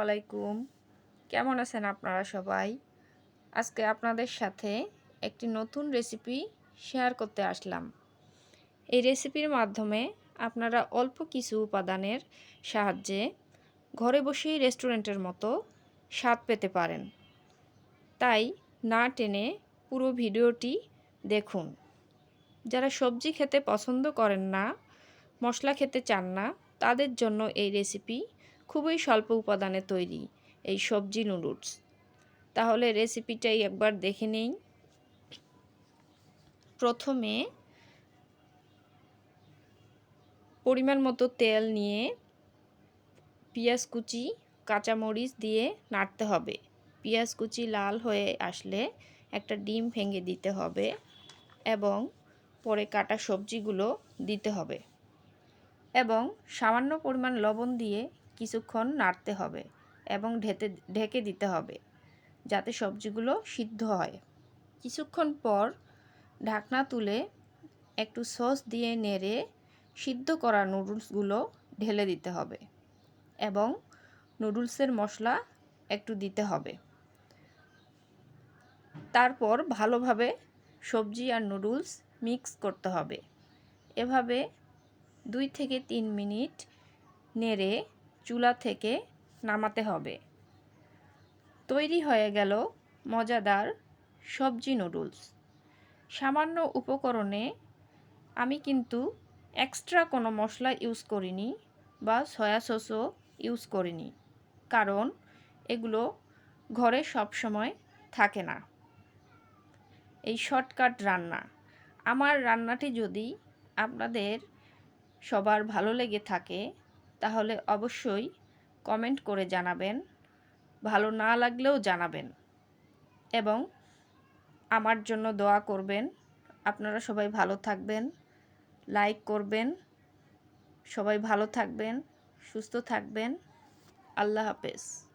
আলাইকুম। কেমন আছেন আপনারা সবাই? আজকে আপনাদের সাথে একটি নতুন রেসিপি শেয়ার করতে আসলাম। এই রেসিপির মাধ্যমে আপনারা অল্প কিছু উপাদানের সাহায্যে ঘরে বসেই রেস্টুরেন্টের মতো স্বাদ পেতে পারেন। তাই না টেনে পুরো ভিডিওটি দেখুন। যারা সবজি খেতে পছন্দ করেন না, মশলা খেতে চান না, তাদের জন্য এই রেসিপি খুবই স্বল্প উপাদানে তৈরি এই সবজি নুডলস তাহলে রেসিপিটাই একবার দেখে নেই। প্রথমে পরিমাণ মতো তেল নিয়ে পেঁয়াজ কুচি, কাঁচামরিচ দিয়ে নাড়তে হবে। পেঁয়াজ কুচি লাল হয়ে আসলে একটা ডিম ভেঙে দিতে হবে এবং পরে কাটা সবজিগুলো দিতে হবে। এবং সামান্য পরিমাণ লবণ দিয়ে কিছুক্ষণ নাড়তে হবে এবং ঢেতে, ঢেকে দিতে হবে যাতে সবজিগুলো সিদ্ধ হয়। কিছুক্ষণ পর ঢাকনা তুলে একটু সস দিয়ে নেড়ে সিদ্ধ করা নুডলসগুলো ঢেলে দিতে হবে এবং নুডলসের মশলা একটু দিতে হবে। তারপর ভালোভাবে সবজি আর নুডলস মিক্স করতে হবে। এভাবে দুই থেকে তিন মিনিট নেড়ে চুলা থেকে নামাতে হবে। তৈরি হয়ে গেল মজাদার সবজি নুডলস সামান্য উপকরণে আমি কিন্তু এক্সট্রা কোনো মশলা ইউজ করিনি বা সয়া সসও ইউজ করিনি, কারণ এগুলো ঘরে সব সময় থাকে না। এই শর্টকাট রান্না। আমার রান্নাটি যদি আপনাদের সবার ভালো লেগে থাকে তাহলে অবশ্যই কমেন্ট করে জানাবেন, ভালো না লাগলেও জানাবেন এবং আমার জন্য দোয়া করবেন। আপনারা সবাই ভালো থাকবেন লাইক করবেন, সবাই ভালো থাকবেন, সুস্থ থাকবেন। আল্লাহ হাফেজ।